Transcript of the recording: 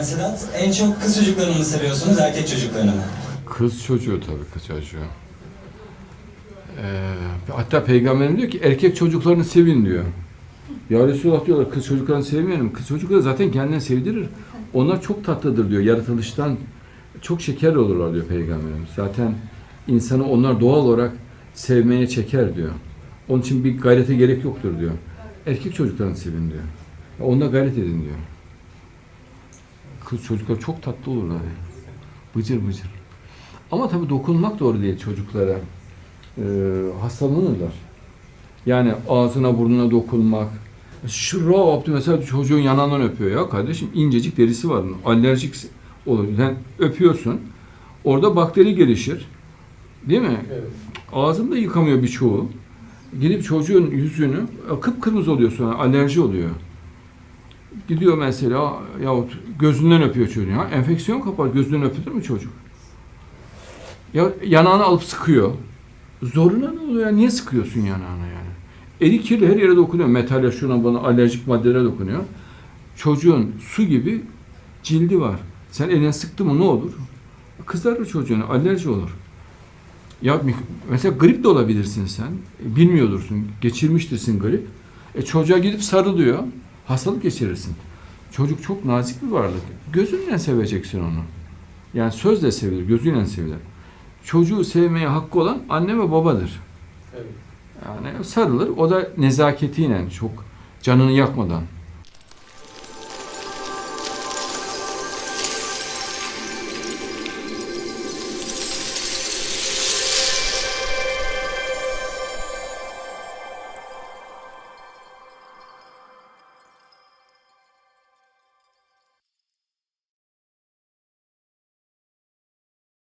Ben Sedat. En çok kız çocuklarını mı seviyorsunuz, erkek çocuklarını mı? Kız çocuğu tabii kız çocuğu. Ee, hatta peygamberim diyor ki erkek çocuklarını sevin diyor. Ya Resulullah diyorlar kız çocuklarını sevmeyelim. Kız çocukları zaten kendini sevdirir. Onlar çok tatlıdır diyor. Yaratılıştan çok şeker olurlar diyor peygamberimiz. Zaten insanı onlar doğal olarak sevmeye çeker diyor. Onun için bir gayrete gerek yoktur diyor. Erkek çocuklarını sevin diyor. Onda gayret edin diyor. Kız çocuklar çok tatlı olurlar. Yani. Bıcır bıcır. Ama tabii dokunmak doğru değil çocuklara. Ee, hastalanırlar. Yani ağzına burnuna dokunmak. Öptü mesela çocuğun yanağından öpüyor ya kardeşim incecik derisi var. Alerjik olur. Sen öpüyorsun. Orada bakteri gelişir. Değil mi? Evet. Ağzını da yıkamıyor birçoğu. Gidip çocuğun yüzünü kıpkırmızı oluyor sonra alerji oluyor. Gidiyor mesela yahut gözünden öpüyor çocuğu. Ya, enfeksiyon kapar gözünden öpülür mü çocuk? Ya yanağını alıp sıkıyor. Zoruna ne oluyor ya? Niye sıkıyorsun yanağını yani? Eli kirli her yere dokunuyor. Metale şuna bana alerjik maddelere dokunuyor. Çocuğun su gibi cildi var. Sen eline sıktı mı ne olur? Kızarır çocuğuna, alerji olur. Ya mesela grip de olabilirsin sen. Bilmiyordursun. Geçirmiştirsin grip. E çocuğa gidip sarılıyor. Hastalık geçirirsin. Çocuk çok nazik bir varlık. Gözünle seveceksin onu. Yani sözle sevilir, gözüyle sevilir. Çocuğu sevmeye hakkı olan anne ve babadır. Evet. Yani sarılır. O da nezaketiyle çok canını yakmadan.